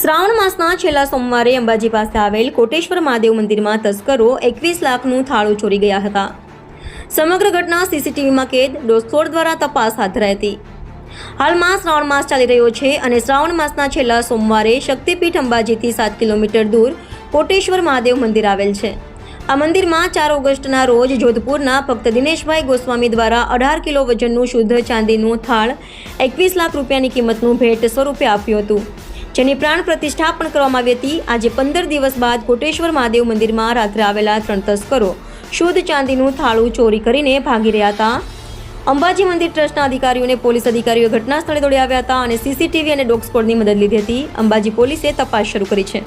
શ્રાવણ માસના છેલ્લા સોમવારે અંબાજી પાસે આવેલ કોટેશ્વર મહાદેવ મંદિરમાં તસ્કરો એકવીસ લાખનું થાળું ચોરી ગયા હતા. સમગ્ર ઘટના સીસીટીવીમાં કેદ ડોસ્કોડ દ્વારા તપાસ હાથ ધરાઈ હતી. હાલમાં શ્રાવણ માસ ચાલી રહ્યો છે અને શ્રાવણ માસના છેલ્લા સોમવારે શક્તિપીઠ અંબાજીથી સાત કિલોમીટર દૂર કોટેશ્વર મહાદેવ મંદિર આવેલ છે. આ મંદિરમાં ચાર ઓગસ્ટના રોજ જોધપુરના ભક્ત દિનેશભાઈ ગોસ્વામી દ્વારા અઢાર કિલો વજનનું શુદ્ધ ચાંદીનું થાળ, એકવીસ લાખ રૂપિયાની કિંમતનું ભેટ સ્વરૂપે આપ્યું હતું. જેની પ્રાણ પ્રતિષ્ઠા પણ કરવામાં આવી હતી. આજે પંદર દિવસ બાદ કોટેશ્વર મહાદેવ મંદિરમાં રાત્રે આવેલા ત્રણ તસ્કરો શુદ્ધ ચાંદીનું થાળું ચોરી કરીને ભાગી રહ્યા હતા. અંબાજી મંદિર ટ્રસ્ટના અધિકારીઓને પોલીસ અધિકારીઓ ઘટના સ્થળે દોડી આવ્યા હતા અને સીસીટીવી અને ડોગ સ્કોડની મદદ લીધી હતી. અંબાજી પોલીસે તપાસ શરૂ કરી છે.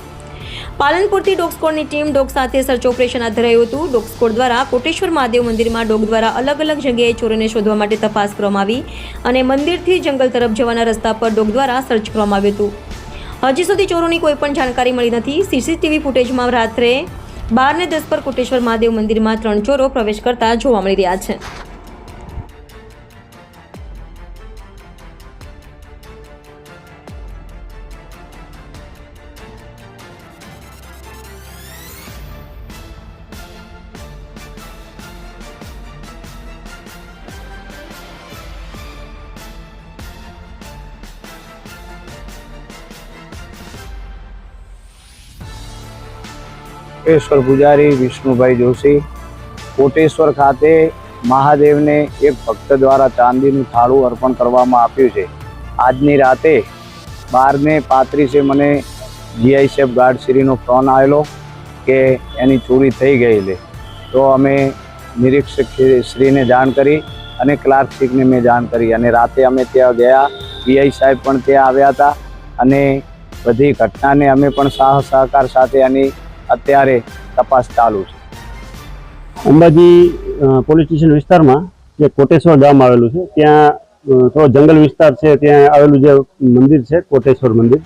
પાલનપુરથી ડોગ સ્કોડની ટીમ ડોગ સાથે સર્ચ ઓપરેશન હાથ ધરાયું હતું. ડોગ સ્કોડ દ્વારા કોટેશ્વર મહાદેવ મંદિરમાં ડોગ દ્વારા અલગ અલગ જગ્યાએ ચોરોને શોધવા માટે તપાસ કરવામાં આવી અને મંદિરથી જંગલ તરફ જવાના રસ્તા પર ડોગ દ્વારા સર્ચ કરવામાં આવ્યું હતું. હજી સુધી ચોરોની કોઈ પણ જાણકારી મળી નથી. સીસીટીવી ફૂટેજમાં રાત્રે બાર ને દસ પર કોટેશ્વર મહાદેવ મંદિરમાં ત્રણ ચોરો પ્રવેશ કરતા જોવા મળી રહ્યા છે. કોટેશ્વર પૂજારી વિષ્ણુભાઈ જોશી. કોટેશ્વર ખાતે મહાદેવને એક ભક્ત દ્વારા ચાંદીનું થાળું અર્પણ કરવામાં આપ્યું છે. આજની રાતે બારને પાંત્રીસે મને જીઆઈસેફ ગાર્ડશ્રીનો ફોન આવેલો કે એની ચોરી થઈ ગયેલી તો અમે નિરીક્ષક શ્રીને જાણ કરી અને ક્લાર્કશ્રીને મેં જાણ કરી અને રાતે અમે ત્યાં ગયા. પીઆઈ સાહેબ પણ ત્યાં આવ્યા હતા અને બધી ઘટનાને અમે પણ સાહ સહકાર સાથે આની અત્યારે તપાસ ચાલુ છે. અંબાજી પોલીસ સ્ટેશન વિસ્તારમાં જે કોટેશ્વર ગામ આવેલું છે, ત્યાં થોડો જંગલ વિસ્તાર છે, ત્યાં આવેલું જે મંદિર છે, કોટેશ્વર મંદિર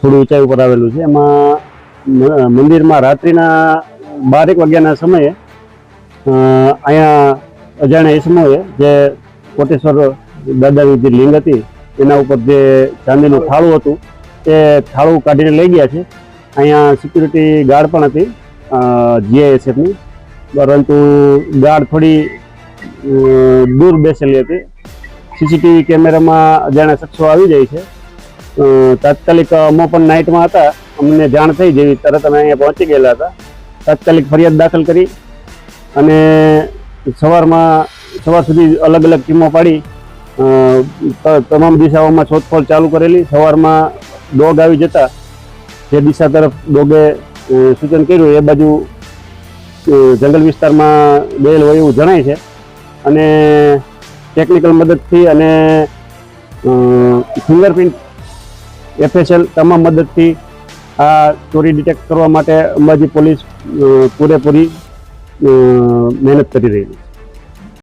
થોડું ઊંચાઈ ઉપર આવેલું છે. એમાં મંદિરમાં રાત્રિના બારેક વાગ્યાના સમયે અહીંયા અજાણ્યા ઇસમોએ જે કોટેશ્વર દાદાની જે લિંગ હતી, એના ઉપર જે ચાંદીનું થાળું હતું તે થાળું કાઢીને લઈ ગયા છે. અહીંયા સિક્યુરિટી ગાર્ડ પણ હતી જીઆઈએસએફની પરંતુ ગાર્ડ થોડી દૂર બેસેલી હતી. સીસીટીવી કેમેરામાં જાણે શખ્સો આવી જાય છે. તાત્કાલિક અમો પણ નાઇટમાં હતા. અમને જાણ થઈ જેવી તરત અમે અહીંયા પહોંચી ગયેલા હતા. તાત્કાલિક ફરિયાદ દાખલ કરી અને સવારમાં, સવાર સુધી અલગ અલગ ટીમો પાડી તમામ દિશાઓમાં શોધખોળ ચાલુ કરેલી. સવારમાં ડોગ આવી જતા જે દિશા તરફ ડોગે સૂચન કર્યું, એ બાજુ જંગલ વિસ્તારમાં ગયેલ હોય એવું જણાય છે. અને ટેકનિકલ મદદથી અને ફિંગરપ્રિન્ટ એફએસએલ તમામ મદદથી આ ચોરી ડિટેક્ટ કરવા માટે અંબાજી પોલીસ પૂરેપૂરી મહેનત કરી રહી છે.